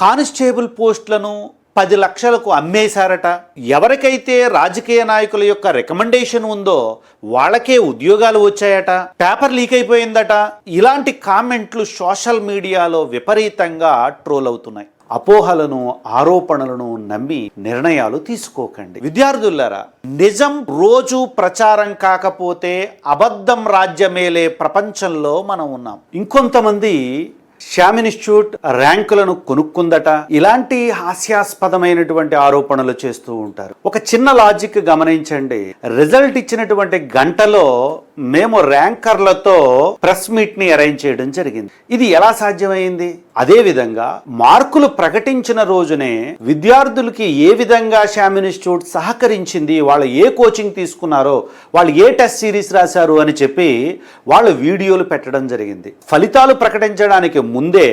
Constable పోస్టులను పది లక్షలకు అమ్మేశారట. ఎవరికైతే రాజకీయ నాయకుల యొక్క రికమెండేషన్ ఉందో వాళ్ళకే ఉద్యోగాలు వచ్చాయట. Paper leak అయిపోయిందట. ఇలాంటి కామెంట్లు సోషల్ మీడియాలో విపరీతంగా ట్రోల్ అవుతున్నాయి. అపోహలను ఆరోపణలను నమ్మి నిర్ణయాలు తీసుకోకండి. విద్యార్థులారా నిజం రోజు ప్రచారం కాకపోతే అబద్ధం రాజ్యమేలే ప్రపంచంలో మనం ఉన్నాం. ఇంకొంతమంది శ్యామ్ ఇన్స్టిట్యూట్ ర్యాంకులను కొనుక్కుందట. ఇలాంటి హాస్యాస్పదమైనటువంటి ఆరోపణలు చేస్తూ ఉంటారు. ఒక చిన్న లాజిక్ గమనించండి. రిజల్ట్ ఇచ్చినటువంటి గంటలో మేము ర్యాంకర్లతో ప్రెస్ మీట్ని అరేంజ్ చేయడం జరిగింది. ఇది ఎలా సాధ్యమైంది? అదే విధంగా మార్కులు ప్రకటించిన రోజునే విద్యార్థులకి ఏ విధంగా శామ్ ఇన్స్టిట్యూట్ సహకరించింది వాళ్ళు ఏ కోచింగ్ తీసుకున్నారో వాళ్ళు ఏ టెస్ట్ సిరీస్ రాశారు అని చెప్పి వాళ్ళు వీడియోలు పెట్టడం జరిగింది. ఫలితాలు ప్రకటించడానికి ముందే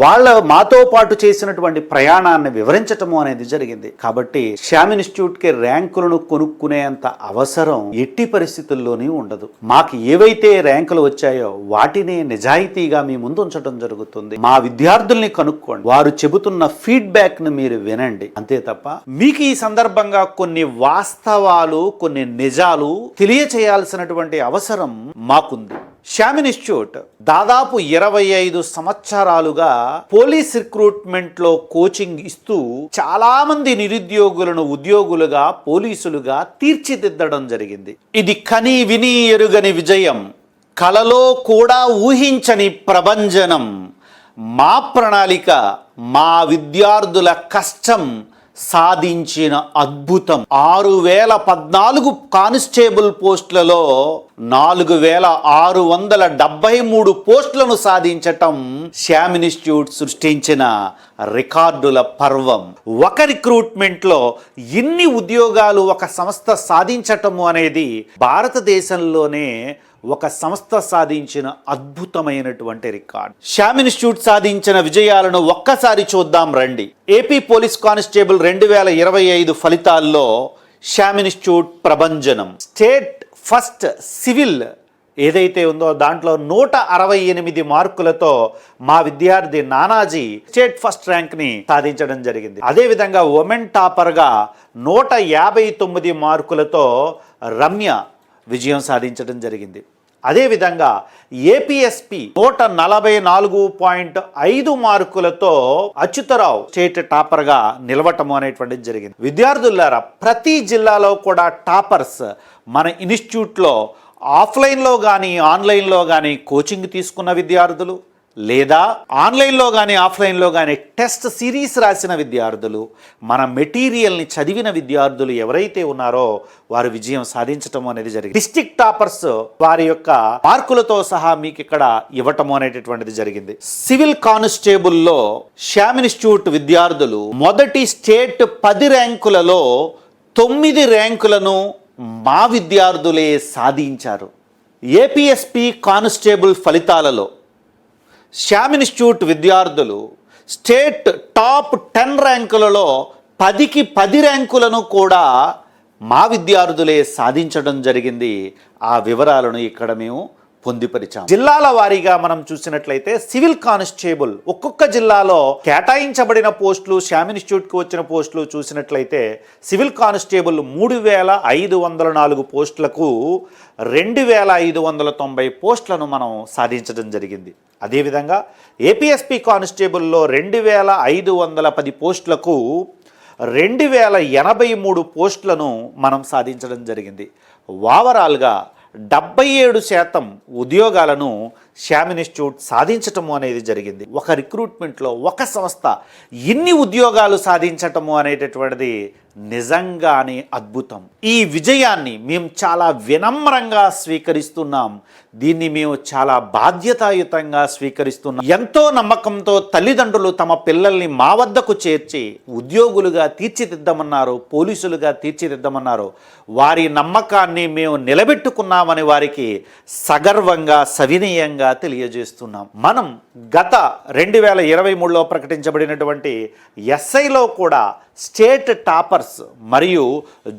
వాళ్ళ మాతో పాటు చేసినటువంటి ప్రయాణాన్ని వివరించటము అనేది జరిగింది. కాబట్టి శ్యామ్ ఇన్స్టిట్యూట్కి ర్యాంకులను కొనుక్కునేంత అవసరం ఎట్టి పరిస్థితుల్లోనే ఉండదు. మాకు ఏవైతే ర్యాంకులు వచ్చాయో వాటిని నిజాయితీగా మీ ముందు ఉంచడం జరుగుతుంది. మా విద్యార్థుల్ని కనుక్కోండి. వారు చెబుతున్న ఫీడ్బ్యాక్ను మీరు వినండి. అంతే తప్ప మీకు ఈ సందర్భంగా కొన్ని వాస్తవాలు కొన్ని నిజాలు తెలియచేయాల్సినటువంటి అవసరం మాకుంది. శ్యామ్ ఇన్స్టిట్యూట్ దాదాపు ఇరవై ఐదు సంవత్సరాలుగా పోలీస్ రిక్రూట్మెంట్లో కోచింగ్ ఇస్తూ చాలామంది నిరుద్యోగులను ఉద్యోగులుగా పోలీసులుగా తీర్చిదిద్దడం జరిగింది. ఇది కని విని ఎరుగని విజయం. కలలో కూడా ఊహించని ప్రభంజనం. మా ప్రణాళిక మా విద్యార్థుల కష్టం సాధించిన అద్భుతం. ఆరు వేల పద్నాలుగు కానిస్టేబుల్ పోస్టులలో నాలుగు వేల ఆరు వందల డెబ్బై మూడు పోస్టులను సాధించటం శ్యామ్ ఇన్స్టిట్యూట్ సృష్టించిన రికార్డుల పర్వం. ఒక రిక్రూట్మెంట్లో ఇన్ని ఉద్యోగాలు ఒక సంస్థ సాధించటము అనేది భారతదేశంలోనే ఒక సంస్థ సాధించిన అద్భుతమైనటువంటి రికార్డ్. శ్యామ్ ఇన్స్టిట్యూట్ సాధించిన విజయాలను ఒక్కసారి చూద్దాం రండి. ఏపీ పోలీస్ కానిస్టేబుల్ రెండు వేల ఇరవై ఐదు ఫలితాల్లో శ్యామ్ ఇన్స్టిట్యూట్ ప్రభంజనం. స్టేట్ ఫస్ట్ సివిల్ ఏదైతే ఉందో దాంట్లో నూట అరవై ఎనిమిది మార్కులతో మా విద్యార్థి నానాజీ స్టేట్ ఫస్ట్ ర్యాంక్ని సాధించడం జరిగింది. అదేవిధంగా ఉమెన్ టాపర్గా నూట యాభై తొమ్మిది మార్కులతో రమ్య విజయం సాధించడం జరిగింది. అదేవిధంగా ఏపీఎస్పి నూట నలభై నాలుగు పాయింట్ ఐదు మార్కులతో అచ్యుతరావు స్టేట్ టాపర్గా నిలవటము అనేటువంటిది జరిగింది. విద్యార్థులారా ప్రతి జిల్లాలో కూడా టాపర్స్ మన ఇన్స్టిట్యూట్లో ఆఫ్లైన్లో కానీ ఆన్లైన్లో కానీ కోచింగ్ తీసుకున్న విద్యార్థులు లేదా ఆన్లైన్లో కానీ ఆఫ్లైన్లో కానీ టెస్ట్ సిరీస్ రాసిన విద్యార్థులు మన మెటీరియల్ని చదివిన విద్యార్థులు ఎవరైతే ఉన్నారో వారు విజయం సాధించటం అనేది జరిగింది. డిస్టిక్ టాపర్స్ వారి యొక్క మార్కులతో సహా మీకు ఇక్కడ ఇవ్వటం అనేటటువంటిది జరిగింది. సివిల్ కానిస్టేబుల్లో శ్యామ్ ఇన్స్టిట్యూట్ విద్యార్థులు మొదటి స్టేట్ పది ర్యాంకులలో తొమ్మిది ర్యాంకులను మా విద్యార్థులే సాధించారు. ఏపీఎస్పి కానిస్టేబుల్ ఫలితాలలో శ్యామ్ ఇన్స్టిట్యూట్ విద్యార్థులు స్టేట్ టాప్ టెన్ ర్యాంకులలో పదికి పది ర్యాంకులను కూడా మా విద్యార్థులే సాధించడం జరిగింది. ఆ వివరాలను ఇక్కడ మేము పొందిపరిచాం. జిల్లాల వారీగా మనం చూసినట్లయితే సివిల్ కానిస్టేబుల్ ఒక్కొక్క జిల్లాలో కేటాయించబడిన పోస్టులు శ్యామ్ ఇన్స్టిట్యూట్కి వచ్చిన పోస్టులు చూసినట్లయితే సివిల్ కానిస్టేబుల్ మూడు వేల ఐదు వందల నాలుగు పోస్టులకు రెండు వేల ఐదు వందల తొంభై పోస్టులను మనం సాధించడం జరిగింది. అదేవిధంగా ఏపీఎస్పి కానిస్టేబుల్లో రెండు వేల ఐదు వందల పది పోస్టులకు రెండు వేల ఎనభై మూడు పోస్టులను మనం సాధించడం జరిగింది. ఓవరాల్గా డెబ్బై ఏడు శాతం ఉద్యోగాలను శ్యామ్ ఇన్స్టిట్యూట్ సాధించటము అనేది జరిగింది. ఒక రిక్రూట్మెంట్లో ఒక సంస్థ ఇన్ని ఉద్యోగాలు సాధించటము అనేటటువంటిది నిజంగానే అద్భుతం. ఈ విజయాన్ని మేము చాలా వినమ్రంగా స్వీకరిస్తున్నాం. దీన్ని మేము చాలా బాధ్యతాయుతంగా స్వీకరిస్తున్నాం. ఎంతో నమ్మకంతో తల్లిదండ్రులు తమ పిల్లల్ని మా వద్దకు చేర్చి ఉద్యోగులుగా తీర్చిదిద్దమన్నారు పోలీసులుగా తీర్చిదిద్దమన్నారు. వారి నమ్మకాన్ని మేము నిలబెట్టుకున్నామని వారికి సగర్వంగా సవినయంగా తెలియజేస్తున్నాం. మనం గత రెండు వేల ఇరవై మూడులో ప్రకటించబడినటువంటి ఎస్ఐలో కూడా స్టేట్ టాపర్స్ మరియు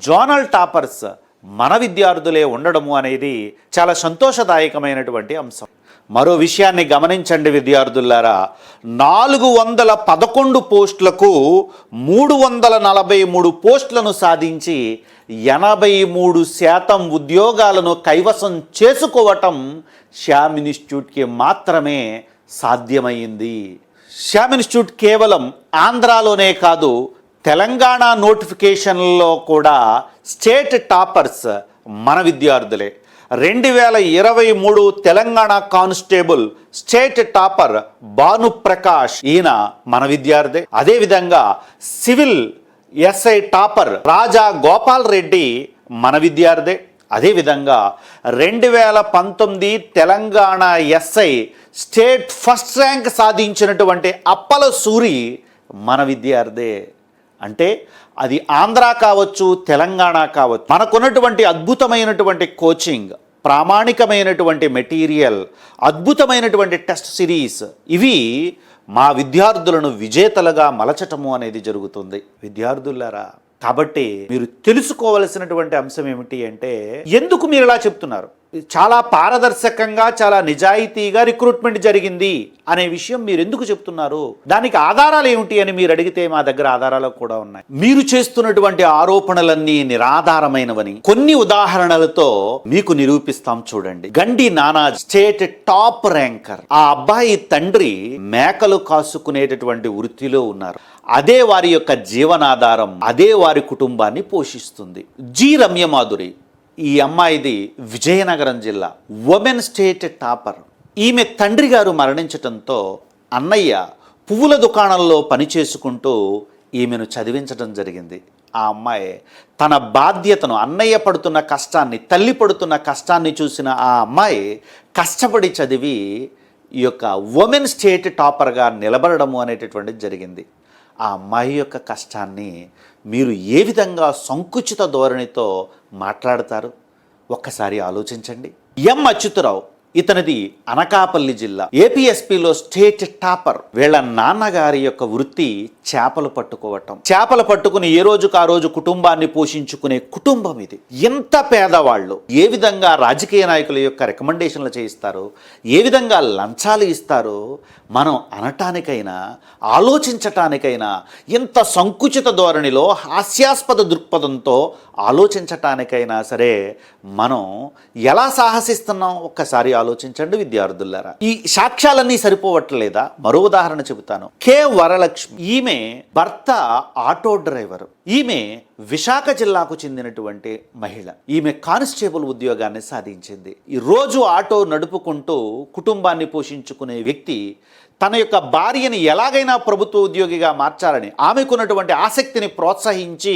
జోనల్ టాపర్స్ మన విద్యార్థులే ఉండడము అనేది చాలా సంతోషదాయకమైనటువంటి అంశం. మరో విషయాన్ని గమనించండి విద్యార్థులారా. నాలుగు వందల పదకొండు పోస్టులకు మూడు వందల నలభై మూడు పోస్టులను సాధించి ఎనభై మూడు శాతం ఉద్యోగాలను కైవసం చేసుకోవటం శ్యామ్ ఇన్స్టిట్యూట్కి మాత్రమే సాధ్యమైంది. శ్యామ్ ఇన్స్టిట్యూట్ కేవలం ఆంధ్రాలోనే కాదు తెలంగాణ నోటిఫికేషన్లో కూడా స్టేట్ టాపర్స్ మన విద్యార్థులే. రెండు వేల ఇరవై మూడు Telangana constable state topper Bhanu Prakash ఈయన మన విద్యార్థి. అదేవిధంగా civil SI topper Raja Gopal Reddy మన విద్యార్థి. అదేవిధంగా రెండు వేల పంతొమ్మిది Telangana SI state first rank సాధించినటువంటి అప్పల సూరి మన విద్యార్థే. అంటే అది ఆంధ్ర కావచ్చు తెలంగాణ కావచ్చు. మనకున్నటువంటి అద్భుతమైనటువంటి కోచింగ్ ప్రామాణికమైనటువంటి మెటీరియల్ అద్భుతమైనటువంటి టెస్ట్ సిరీస్ ఇవి మా విద్యార్థులను విజేతలుగా మలచటము అనేది జరుగుతుంది. విద్యార్థులారా కాబట్టి మీరు తెలుసుకోవలసినటువంటి అంశం ఏమిటి అంటే ఎందుకు మీరు ఇలా చెప్తున్నారు? చాలా పారదర్శకంగా చాలా నిజాయితీగా రిక్రూట్మెంట్ జరిగింది అనే విషయం మీరు ఎందుకు చెప్తున్నారు? దానికి ఆధారాలు ఏమిటి అని మీరు అడిగితే మా దగ్గర ఆధారాలు కూడా ఉన్నాయి. మీరు చేస్తున్నటువంటి ఆరోపణలన్నీ నిరాధారమైనవని కొన్ని ఉదాహరణలతో మీకు నిరూపిస్తాం చూడండి. గండి నానా స్టేట్ టాప్ ర్యాంకర్. ఆ అబ్బాయి తండ్రి మేకలు కాసుకునేటటువంటి వృత్తిలో ఉన్నారు. అదే వారి యొక్క జీవనాధారం అదే వారి కుటుంబాన్ని పోషిస్తుంది. జి. రమ్యమాధురి. ఈ అమ్మాయిది విజయనగరం జిల్లా. ఉమెన్ స్టేట్ టాపర్ ఈమె తండ్రి గారు మరణించటంతో అన్నయ్య పువ్వుల దుకాణంలో పనిచేసుకుంటూ ఈమెను చదివించడం జరిగింది. ఆ అమ్మాయి తన బాధ్యతను అన్నయ్య పడుతున్న కష్టాన్ని తల్లి పడుతున్న కష్టాన్ని చూసిన ఆ అమ్మాయి కష్టపడి చదివి ఈ యొక్క ఉమెన్ స్టేట్ టాపర్గా నిలబడడము అనేటటువంటిది జరిగింది. ఆ అమ్మాయి యొక్క కష్టాన్ని మీరు ఏ విధంగా సంకుచిత ధోరణితో మాట్లాడతారు? ఒక్కసారి ఆలోచించండి. ఎం అచ్యుతరావు ఇతనిది అనకాపల్లి జిల్లా. ఏపీఎస్పిలో స్టేట్ టాపర్. వీళ్ళ నాన్నగారి యొక్క వృత్తి చేపలు పట్టుకోవటం. చేపలు పట్టుకుని ఏ రోజుకు ఆ రోజు కుటుంబాన్ని పోషించుకునే కుటుంబం ఇది. ఎంత పేదవాళ్ళు ఏ విధంగా రాజకీయ నాయకుల యొక్క రికమెండేషన్లు చేయిస్తారు ఏ విధంగా లంచాలు ఇస్తారో మనం అనటానికైనా ఆలోచించటానికైనా ఎంత సంకుచిత ధోరణిలో హాస్యాస్పద దృక్పథంతో ఆలోచించటానికైనా సరే మనం ఎలా సాహసిస్తున్నాం? ఒక్కసారి ఆలోచించండి విద్యార్థులారా. ఈ సాక్ష్యాలన్నీ సరిపోవట్లేదా? మరో ఉదాహరణ చెబుతాను. కె. వరలక్ష్మి. ఈమె భర్త ఆటో డ్రైవర్. ఈమె విశాఖ జిల్లాకు చెందినటువంటి మహిళ. ఈమె కానిస్టేబుల్ ఉద్యోగాన్ని సాధించింది. ఈ రోజు ఆటో నడుపుకుంటూ కుటుంబాన్ని పోషించుకునే వ్యక్తి తన యొక్క భార్యని ఎలాగైనా ప్రభుత్వ ఉద్యోగిగా మార్చాలని ఆమెకున్నటువంటి ఆసక్తిని ప్రోత్సహించి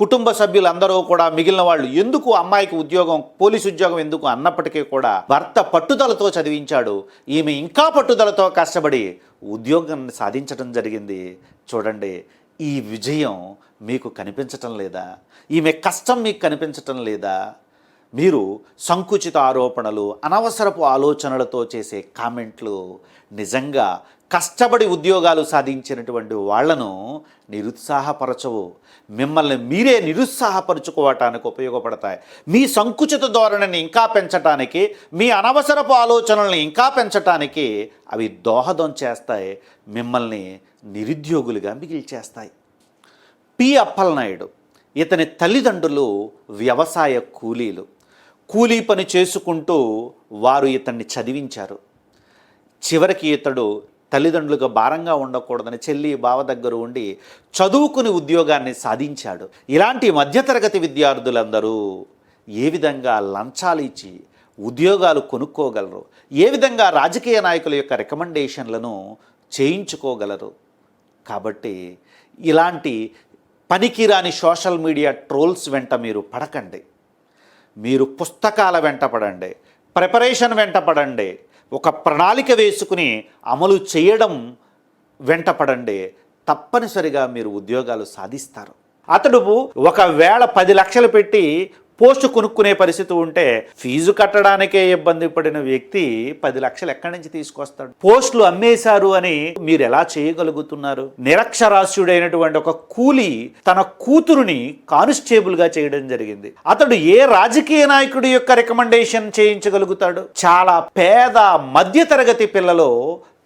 కుటుంబ సభ్యులందరూ కూడా మిగిలిన వాళ్ళు ఎందుకు అమ్మాయికి ఉద్యోగం పోలీసు ఉద్యోగం ఎందుకు అన్నప్పటికీ కూడా భర్త పట్టుదలతో చదివించాడు. ఈమె ఇంకా పట్టుదలతో కష్టపడి ఉద్యోగం సాధించడం జరిగింది. చూడండి ఈ విజయం మీకు కనిపించటం లేదా? ఈమె కష్టం మీకు కనిపించటం లేదా? మీరు సంకుచిత ఆరోపణలు అనవసరపు ఆలోచనలతో చేసే కామెంట్లు నిజంగా కష్టపడి ఉద్యోగాలు సాధించినటువంటి వాళ్ళను నిరుత్సాహపరచవు. మిమ్మల్ని మీరే నిరుత్సాహపరుచుకోవటానికి ఉపయోగపడతాయి. మీ సంకుచిత ధోరణిని ఇంకా పెంచటానికి మీ అనవసరపు ఆలోచనల్ని ఇంకా పెంచటానికి అవి దోహదం చేస్తాయి. మిమ్మల్ని నిరుద్యోగులుగా మిగిల్చేస్తాయి. పి అప్పలనాయుడు ఇతని తల్లిదండ్రులు వ్యవసాయ కూలీలు. కూలీ పని చేసుకుంటూ వారు ఇతన్ని చదివించారు. చివరికి ఇతడు తల్లిదండ్రులకు భారంగా ఉండకూడదని చెల్లి బావ దగ్గర ఉండి చదువుకుని ఉద్యోగాన్ని సాధించాడు. ఇలాంటి మధ్యతరగతి విద్యార్థులందరూ ఏ విధంగా లంచాలు ఇచ్చి ఉద్యోగాలు కొనుక్కోగలరు? ఏ విధంగా రాజకీయ నాయకుల యొక్క రికమెండేషన్లను చేయించుకోగలరు? కాబట్టి ఇలాంటి పనికిరాని సోషల్ మీడియా ట్రోల్స్ వెంట మీరు పడకండి. మీరు పుస్తకాల వెంట పడండి. ప్రిపరేషన్ వెంట పడండి. ఒక ప్రణాళిక వేసుకుని అమలు చేయడం వెంటపడండి. తప్పనిసరిగా మీరు ఉద్యోగాలు సాధిస్తారు. అతడు ఒకవేళ పది లక్షలు పెట్టి పోస్ట్ కొనుక్కునే పరిస్థితి ఉంటే ఫీజు కట్టడానికే ఇబ్బంది పడిన వ్యక్తి పది లక్షలు ఎక్కడి నుంచి తీసుకొస్తాడు? పోస్టులు అమ్మేశారు అని మీరు ఎలా చేయగలుగుతున్నారు? నిరక్షరాస్యుడైనటువంటి ఒక కూలి తన కూతురుని కానిస్టేబుల్గా చేయడం జరిగింది. అతడు ఏ రాజకీయ నాయకుడి యొక్క రికమెండేషన్ చేయించగలుగుతాడు? చాలా పేద మధ్యతరగతి పిల్లలు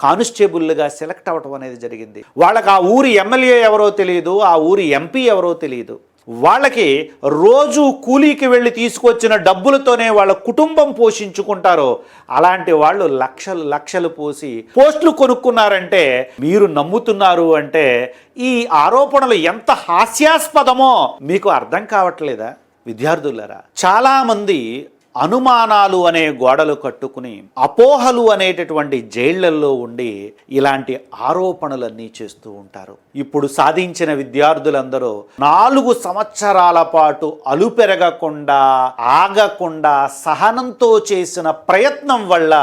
కానిస్టేబుల్గా సెలెక్ట్ అవ్వటం అనేది జరిగింది. వాళ్ళకి ఆ ఊరి ఎమ్మెల్యే ఎవరో తెలియదు ఆ ఊరి ఎంపీ ఎవరో తెలియదు వాళ్ళకి రోజు కూలీకి వెళ్ళి తీసుకొచ్చిన డబ్బులతోనే వాళ్ళ కుటుంబం పోషించుకుంటారో అలాంటి వాళ్ళు లక్షలు లక్షలు పోసి పోస్టులు కొనుక్కున్నారంటే మీరు నమ్ముతున్నారు అంటే ఈ ఆరోపణలు ఎంత హాస్యాస్పదమో మీకు అర్థం కావట్లేదా? విద్యార్థులరా చాలామంది అనుమానాలు అనే గోడలు కట్టుకుని అపోహలు అనేటటువంటి జైళ్ళలో ఉండి ఇలాంటి ఆరోపణలన్నీ చేస్తూ ఉంటారు. ఇప్పుడు సాధించిన విద్యార్థులందరూ నాలుగు సంవత్సరాల పాటు అలుపెరగకుండా ఆగకుండా సహనంతో చేసిన ప్రయత్నం వల్ల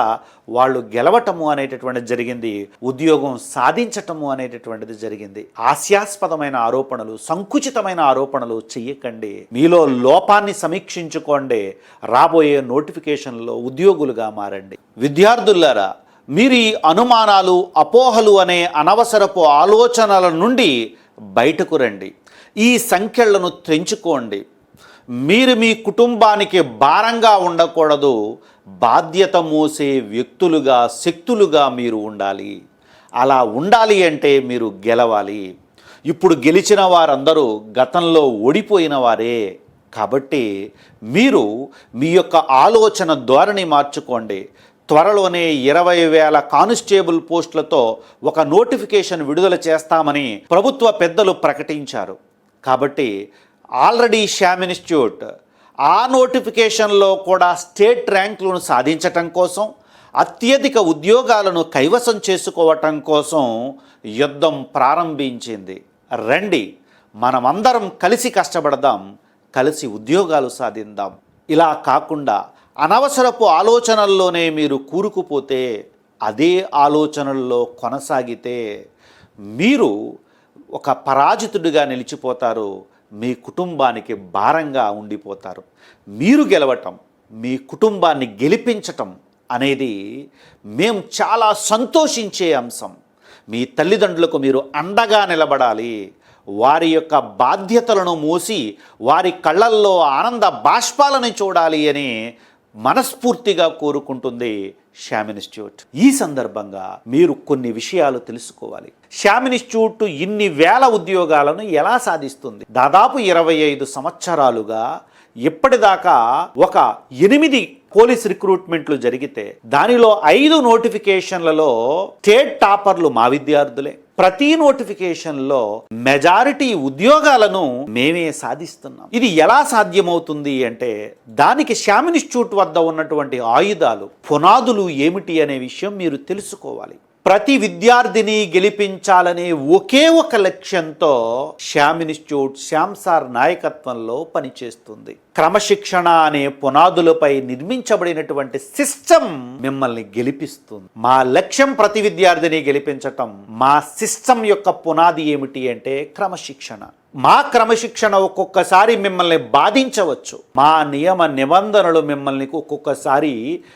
వాళ్ళు గెలవటము అనేటటువంటిది జరిగింది ఉద్యోగం సాధించటము అనేటటువంటిది జరిగింది. హాస్యాస్పదమైన ఆరోపణలు సంకుచితమైన ఆరోపణలు చెయ్యకండి. మీలో లోపాన్ని సమీక్షించుకోండి. రాబోయే నోటిఫికేషన్లో ఉద్యోగులుగా మారండి. విద్యార్థులారా మీరు ఈ అనుమానాలు అపోహలు అనే అనవసరపు ఆలోచనల నుండి బయటకు రండి. ఈ సంఖ్యలను తెంచుకోండి. మీరు మీ కుటుంబానికి భారంగా ఉండకూడదు. బాధ్యత మోసే వ్యక్తులుగా శక్తులుగా మీరు ఉండాలి. అలా ఉండాలి అంటే మీరు గెలవాలి. ఇప్పుడు గెలిచిన వారందరూ గతంలో ఓడిపోయిన వారే. కాబట్టి మీరు మీ యొక్క ఆలోచన ధోరణి మార్చుకోండి. త్వరలోనే ఇరవై వేల కానిస్టేబుల్ పోస్టులతో ఒక నోటిఫికేషన్ విడుదల చేస్తామని ప్రభుత్వ పెద్దలు ప్రకటించారు. కాబట్టి ఆల్రెడీ శ్యామ్ ఇన్స్టిట్యూట్ ఆ నోటిఫికేషన్లో కూడా స్టేట్ ర్యాంకులను సాధించటం కోసం అత్యధిక ఉద్యోగాలను కైవసం చేసుకోవటం కోసం యుద్ధం ప్రారంభించింది. రండి మనమందరం కలిసి కష్టపడదాం కలిసి ఉద్యోగాలు సాధిద్దాం ఇలా కాకుండా అనవసరపు ఆలోచనల్లోనే మీరు కూరుకుపోతే అదే ఆలోచనల్లో కొనసాగితే మీరు ఒక పరాజితుడిగా నిలిచిపోతారు. మీ కుటుంబానికి భారంగా ఉండిపోతారు. మీరు గెలవటం మీ కుటుంబాన్ని గెలిపించటం అనేది మేము చాలా సంతోషించే అంశం. మీ తల్లిదండ్రులకు మీరు అండగా నిలబడాలి. వారి యొక్క బాధ్యతలను మోసి వారి కళ్ళల్లో ఆనంద బాష్పాలను చూడాలి అని మనస్ఫూర్తిగా కోరుకుంటుంది శ్యామ్ ఇన్స్టిట్యూట్ ఈ సందర్భంగా మీరు కొన్ని విషయాలు తెలుసుకోవాలి. శ్యామ్ ఇన్స్టిట్యూట్ ఇన్ని వేల ఉద్యోగాలను ఎలా సాధిస్తుంది? దాదాపు ఇరవై ఐదు సంవత్సరాలుగా ఇప్పటిదాకా ఒక ఎనిమిది పోలీస్ రిక్రూట్మెంట్లు జరిగితే దానిలో ఐదు నోటిఫికేషన్లలో స్టేట్ టాపర్లు మా విద్యార్థులే. ప్రతి నోటిఫికేషన్లో మెజారిటీ ఉద్యోగాలను మేమే సాధిస్తున్నాం. ఇది ఎలా సాధ్యమవుతుంది అంటే దానికి శ్యామ్ ఇన్స్టిట్యూట్ వద్ద ఉన్నటువంటి ఆయుధాలు పునాదులు ఏమిటి అనే విషయం మీరు తెలుసుకోవాలి. ప్రతి విద్యార్థిని గెలిపించాలనే ఒకే ఒక లక్ష్యంతో శ్యామ్ ఇన్స్టిట్యూట్ శ్యామ్ సార్ నాయకత్వంలో పనిచేస్తుంది. క్రమశిక్షణ అనే పునాదులపై నిర్మించబడినటువంటి సిస్టమ్ మిమ్మల్ని గెలిపిస్తుంది. మా లక్ష్యం ప్రతి విద్యార్థిని గెలిపించటం మా సిస్టమ్ యొక్క పునాది ఏమిటి అంటే క్రమశిక్షణ. మా క్రమశిక్షణ ఒక్కొక్కసారి మిమ్మల్ని బాధించవచ్చు. మా నియమ నిబంధనలు మిమ్మల్ని ఒక్కొక్కసారి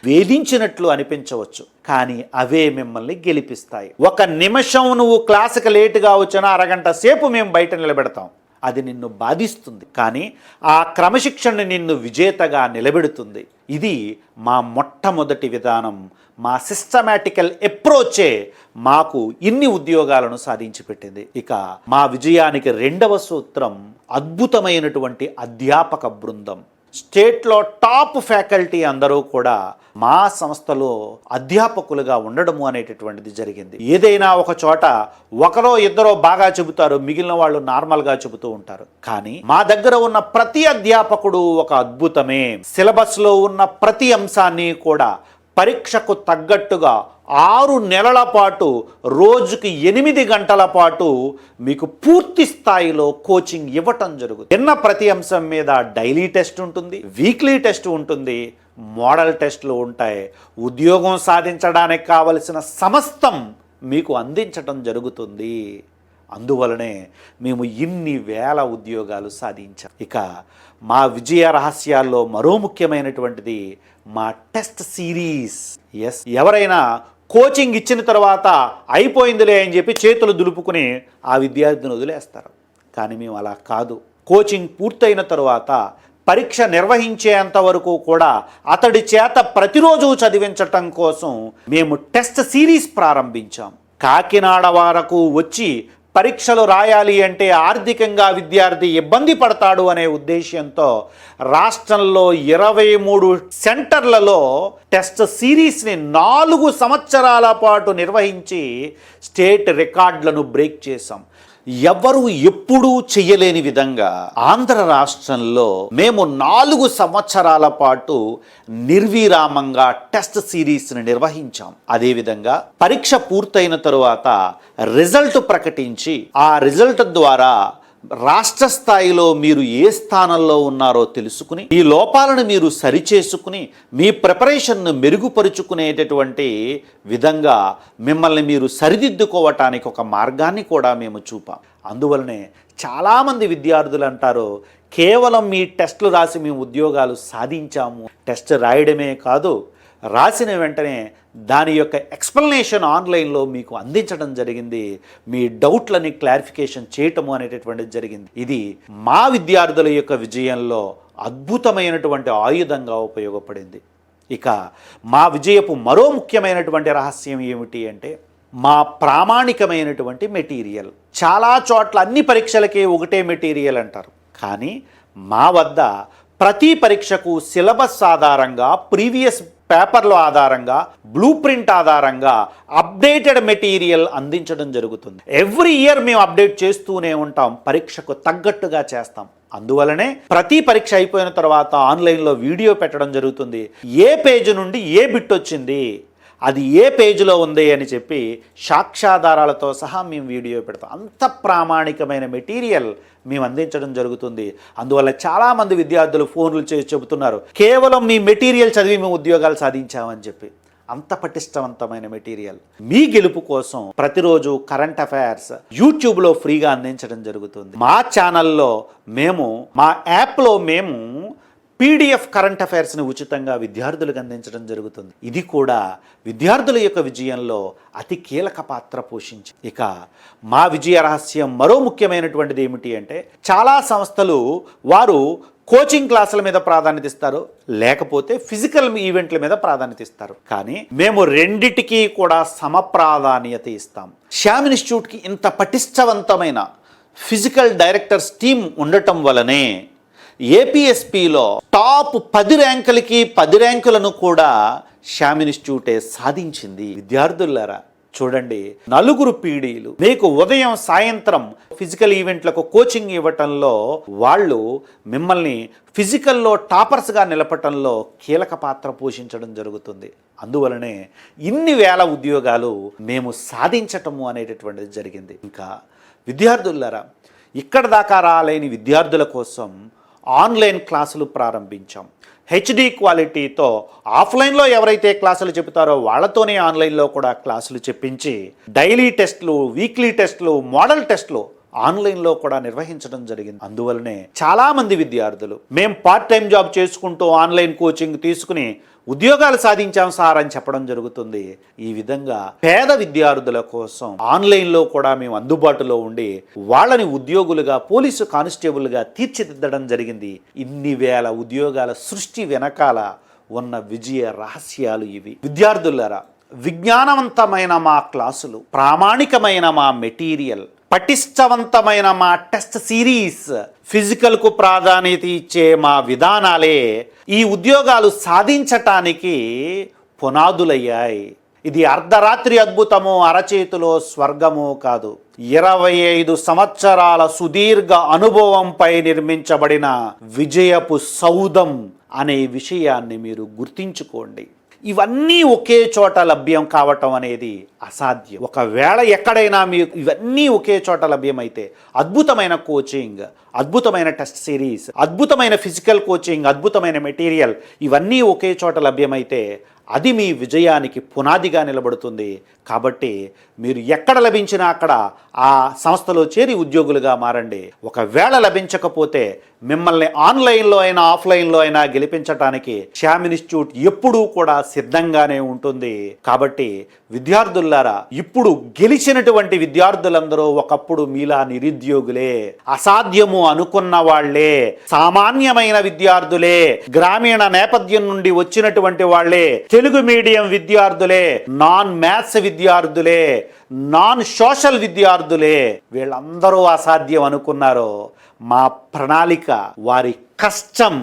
వేధించినట్లు అనిపించవచ్చు. కానీ అవే మిమ్మల్ని గెలిపిస్తాయి. ఒక నిమిషం నువ్వు క్లాసుకి లేటుగా వచ్చినా అరగంట సేపు మేము బయట నిలబెడతాం. అది నిన్ను బాధిస్తుంది. కానీ ఆ క్రమశిక్షణ నిన్ను విజేతగా నిలబెడుతుంది. ఇది మా మొట్టమొదటి విధానం. మా సిస్టమాటికల్ అప్రోచే మాకు ఇన్ని ఉద్యోగాలను సాధించి పెట్టింది. ఇక మా విజయానికి రెండవ సూత్రం అద్భుతమైనటువంటి అధ్యాపక బృందం. స్టేట్లో టాప్ ఫ్యాకల్టీ అందరూ కూడా మా సంస్థలో అధ్యాపకులుగా ఉండడము అనేటటువంటిది జరిగింది. ఏదైనా ఒక చోట ఒకరో ఇద్దరో బాగా చెబుతారు మిగిలిన వాళ్ళు నార్మల్గా చెబుతూ ఉంటారు. కానీ మా దగ్గర ఉన్న ప్రతి అధ్యాపకుడు ఒక అద్భుతమే. సిలబస్లో ఉన్న ప్రతి అంశాన్ని కూడా పరీక్షకు తగ్గట్టుగా ఆరు నెలల పాటు రోజుకి ఎనిమిది గంటల పాటు మీకు పూర్తి స్థాయిలో కోచింగ్ ఇవ్వటం జరుగుతుంది. నిన్న ప్రతి అంశం మీద డైలీ టెస్ట్ ఉంటుంది వీక్లీ టెస్ట్ ఉంటుంది మోడల్ టెస్ట్లు ఉంటాయి. ఉద్యోగం సాధించడానికి కావలసిన సమస్తం మీకు అందించటం జరుగుతుంది. అందువలనే మేము ఇన్ని వేల ఉద్యోగాలు సాధించాం. ఇక మా విజయ రహస్యాల్లో మరో ముఖ్యమైనటువంటిది మా టెస్ట్ సిరీస్. ఎస్ ఎవరైనా కోచింగ్ ఇచ్చిన తర్వాత అయిపోయిందిలే అని చెప్పి చేతులు దులుపుకుని ఆ విద్యార్థిని వదిలేస్తారు. కానీ మేము అలా కాదు. కోచింగ్ పూర్తయిన తరువాత పరీక్ష నిర్వహించేంత వరకు కూడా అతడి చేత ప్రతిరోజు చదివించటం కోసం మేము టెస్ట్ సిరీస్ ప్రారంభించాం. కాకినాడ వరకు వచ్చి పరీక్షలు రాయాలి అంటే ఆర్థికంగా విద్యార్థి ఇబ్బంది పడతాడు అనే ఉద్దేశంతో రాష్ట్రంలో ఇరవై మూడు సెంటర్లలో టెస్ట్ సిరీస్ని నాలుగు సంవత్సరాల పాటు నిర్వహించి స్టేట్ రికార్డులను బ్రేక్ చేశాం. ఎవరు ఎప్పుడూ చెయ్యలేని విధంగా ఆంధ్ర రాష్ట్రంలో మేము నాలుగు సంవత్సరాల పాటు నిర్విరామంగా టెస్ట్ సిరీస్ని నిర్వహించాం. అదేవిధంగా పరీక్ష పూర్తయిన తరువాత రిజల్ట్ ప్రకటించి ఆ రిజల్ట్ ద్వారా రాష్ట్ర స్థాయిలో మీరు ఏ స్థానంలో ఉన్నారో తెలుసుకుని ఈ లోపాలను మీరు సరిచేసుకుని మీ ప్రిపరేషన్ను మెరుగుపరుచుకునేటటువంటి విధంగా మిమ్మల్ని మీరు సరిదిద్దుకోవటానికి ఒక మార్గాన్ని కూడా మేము చూపాం. అందువలనే చాలామంది విద్యార్థులు అంటారు కేవలం మీ టెస్టులు రాసి మేము ఉద్యోగాలు సాధించాము టెస్ట్ రాయడమే కాదు రాసిన వెంటనే దాని యొక్క ఎక్స్ప్లెనేషన్ ఆన్లైన్లో మీకు అందించడం జరిగింది. మీ డౌట్లని క్లారిఫికేషన్ చేయటము అనేటటువంటిది జరిగింది. ఇది మా విద్యార్థుల యొక్క విజయంలో అద్భుతమైనటువంటి ఆయుధంగా ఉపయోగపడింది. ఇక మా విజయపు మరో ముఖ్యమైనటువంటి రహస్యం ఏమిటి అంటే మా ప్రామాణికమైనటువంటి మెటీరియల్. చాలా చోట్ల అన్ని పరీక్షలకి ఒకటే మెటీరియల్ అంటారు. కానీ మా వద్ద ప్రతి పరీక్షకు సిలబస్ ఆధారంగా ప్రీవియస్ పేపర్ల ఆధారంగా బ్లూ ప్రింట్ ఆధారంగా అప్డేటెడ్ మెటీరియల్ అందించడం జరుగుతుంది. ఎవ్రీ ఇయర్ మేము అప్డేట్ చేస్తూనే ఉంటాం పరీక్షకు తగ్గట్టుగా చేస్తాం. అందువలనే ప్రతి పరీక్ష అయిపోయిన తర్వాత ఆన్లైన్లో వీడియో పెట్టడం జరుగుతుంది. ఏ పేజ్ నుండి ఏ బిట్ వచ్చింది? అది ఏ పేజీలో ఉంది అని చెప్పి సాక్ష్యాధారాలతో సహా మేము వీడియో పెడతాం. అంత ప్రామాణికమైన మెటీరియల్ మేము అందించడం జరుగుతుంది. అందువల్ల చాలామంది విద్యార్థులు ఫోన్లు చేసి చెబుతున్నారు కేవలం మీ మెటీరియల్ చదివి మేము ఉద్యోగాలు సాధించామని చెప్పి. అంత పటిష్టవంతమైన మెటీరియల్. మీ గెలుపు కోసం ప్రతిరోజు కరెంట్ అఫైర్స్ యూట్యూబ్లో ఫ్రీగా అందించడం జరుగుతుంది. మా ఛానల్లో మేము మా యాప్లో మేము పీడిఎఫ్ కరెంట్ అఫైర్స్ని ఉచితంగా విద్యార్థులకు అందించడం జరుగుతుంది. ఇది కూడా విద్యార్థుల యొక్క విజయంలో అతి కీలక పాత్ర పోషించి ఇక మా విజయ రహస్యం మరో ముఖ్యమైనటువంటిది ఏమిటి అంటే చాలా సంస్థలు వారు కోచింగ్ క్లాసుల మీద ప్రాధాన్యత ఇస్తారు లేకపోతే ఫిజికల్ ఈవెంట్ల మీద ప్రాధాన్యత ఇస్తారు. కానీ మేము రెండిటికీ కూడా సమ ప్రాధాన్యత ఇస్తాం. శ్యామ్ ఇన్స్టిట్యూట్కి ఇంత పటిష్టవంతమైన ఫిజికల్ డైరెక్టర్స్ టీం ఉండటం వలనే ఏపీఎస్పిలో టాప్ పది ర్యాంకులకి పది ర్యాంకులను కూడా శ్యామ్ ఇన్స్టిట్యూటే సాధించింది. విద్యార్థులారా చూడండి. నలుగురు పీడీలు మీకు ఉదయం సాయంత్రం ఫిజికల్ ఈవెంట్లకు కోచింగ్ ఇవ్వటంలో వాళ్ళు మిమ్మల్ని ఫిజికల్లో టాపర్స్గా నిలపటంలో కీలక పాత్ర పోషించడం జరుగుతుంది. అందువలనే ఇన్ని వేల ఉద్యోగాలు మేము సాధించటము అనేటటువంటిది జరిగింది. ఇంకా విద్యార్థులారా ఇక్కడ దాకా రాలేని విద్యార్థుల కోసం ఆన్లైన్ క్లాసులు ప్రారంభించాం. హెచ్డి క్వాలిటీతో ఆఫ్లైన్లో ఎవరైతే క్లాసులు చెబుతారో వాళ్ళతోనే ఆన్లైన్లో కూడా క్లాసులు చెప్పించి డైలీ టెస్ట్లు వీక్లీ టెస్ట్లు మోడల్ టెస్ట్లు ఆన్లైన్లో కూడా నిర్వహించడం జరిగింది. అందువలనే చాలామంది విద్యార్థులు మేము పార్ట్ టైం జాబ్ చేసుకుంటూ ఆన్లైన్ కోచింగ్ తీసుకుని ఉద్యోగాలు సాధించాం సార్ అని చెప్పడం జరుగుతుంది. ఈ విధంగా పేద విద్యార్థుల కోసం ఆన్లైన్లో కూడా మేము అందుబాటులో ఉండి వాళ్ళని ఉద్యోగులుగా పోలీసు కానిస్టేబుల్గా తీర్చిదిద్దడం జరిగింది. ఇన్ని వేల ఉద్యోగాల సృష్టి వెనకాల ఉన్న విజయ రహస్యాలు ఇవి. విద్యార్థులరా విజ్ఞానవంతమైన మా క్లాసులు ప్రామాణికమైన మా మెటీరియల్ పటిష్టవంతమైన మా టెస్ట్ సిరీస్ ఫిజికల్కు ప్రాధాన్యత ఇచ్చే మా విధానాలే ఈ ఉద్యోగాలు సాధించటానికి పునాదులయ్యాయి. ఇది అర్ధరాత్రి అద్భుతము అరచేతిలో స్వర్గము కాదు. ఇరవై ఐదు సంవత్సరాల సుదీర్ఘ అనుభవంపై నిర్మించబడిన విజయపు సౌధం అనే విషయాన్ని మీరు గుర్తించుకోండి. ఇవన్నీ ఒకే చోట లభ్యం కావటం అనేది అసాధ్యం. ఒకవేళ ఎక్కడైనా మీకు ఇవన్నీ ఒకే చోట లభ్యమైతే అద్భుతమైన కోచింగ్ అద్భుతమైన టెస్ట్ సిరీస్ అద్భుతమైన ఫిజికల్ కోచింగ్ అద్భుతమైన మెటీరియల్ ఇవన్నీ ఒకే చోట లభ్యమైతే అది మీ విజయానికి పునాదిగా నిలబడుతుంది. కాబట్టి మీరు ఎక్కడ లభించినా అక్కడ ఆ సంస్థలో చేరి ఉద్యోగులుగా మారండి. ఒకవేళ లభించకపోతే మిమ్మల్ని ఆన్లైన్లో అయినా ఆఫ్లైన్లో అయినా గెలిపించటానికి శ్యామ్ ఇన్స్టిట్యూట్ ఎప్పుడూ కూడా సిద్ధంగానే ఉంటుంది. కాబట్టి విద్యార్థులారా ఇప్పుడు గెలిచినటువంటి విద్యార్థులందరూ ఒకప్పుడు మీలా నిరుద్యోగులే. అసాధ్యము అనుకున్న వాళ్ళే సామాన్యమైన విద్యార్థులే. గ్రామీణ నేపథ్యం నుండి వచ్చినటువంటి వాళ్ళే తెలుగు మీడియం విద్యార్థులే. నాన్ మ్యాథ్స్ విద్యార్థులే. నాన్ సోషల్ విద్యార్థులే వీళ్ళందరూ అసాధ్యం అనుకున్నారో మా ప్రణాళిక వారి కష్టం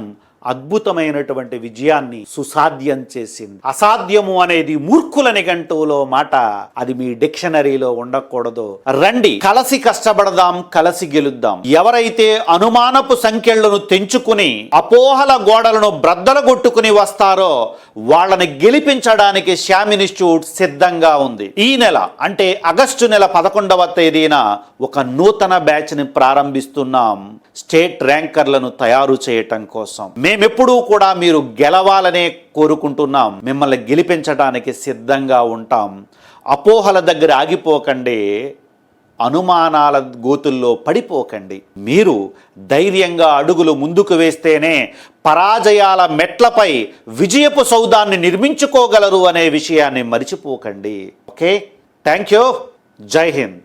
అద్భుతమైనటువంటి విజయాన్ని సుసాధ్యం చేసింది. అసాధ్యము అనేది మూర్ఖుల నిఘంటువులో మాట అది మీ డిక్షనరీలో ఉండకూడదు. రండి కలసి కష్టపడదాం కలసి గెలుద్దాం. ఎవరైతే అనుమానపు సంఖ్యలను తెంచుకుని అపోహల గోడలను బ్రద్దలగొట్టుకుని వస్తారో వాళ్ళని గెలిపించడానికి శ్యామ్ ఇన్స్టిట్యూట్ సిద్ధంగా ఉంది. ఈ నెల అంటే ఆగస్టు నెల పదకొండవ తేదీన ఒక నూతన బ్యాచ్ని ప్రారంభిస్తున్నాం. స్టేట్ ర్యాంకర్లను తయారు చేయటం కోసం. మేమెప్పుడూ కూడా మీరు గెలవాలనే కోరుకుంటున్నాం. మిమ్మల్ని గెలిపించడానికి సిద్ధంగా ఉంటాం. అపోహల దగ్గర ఆగిపోకండి. అనుమానాల గోతుల్లో పడిపోకండి. మీరు ధైర్యంగా అడుగులు ముందుకు వేస్తేనే పరాజయాల మెట్లపై విజయపు సౌదాన్ని నిర్మించుకోగలరు అనే విషయాన్ని మరిచిపోకండి. ఓకే? థ్యాంక్ యూ జై హింద్.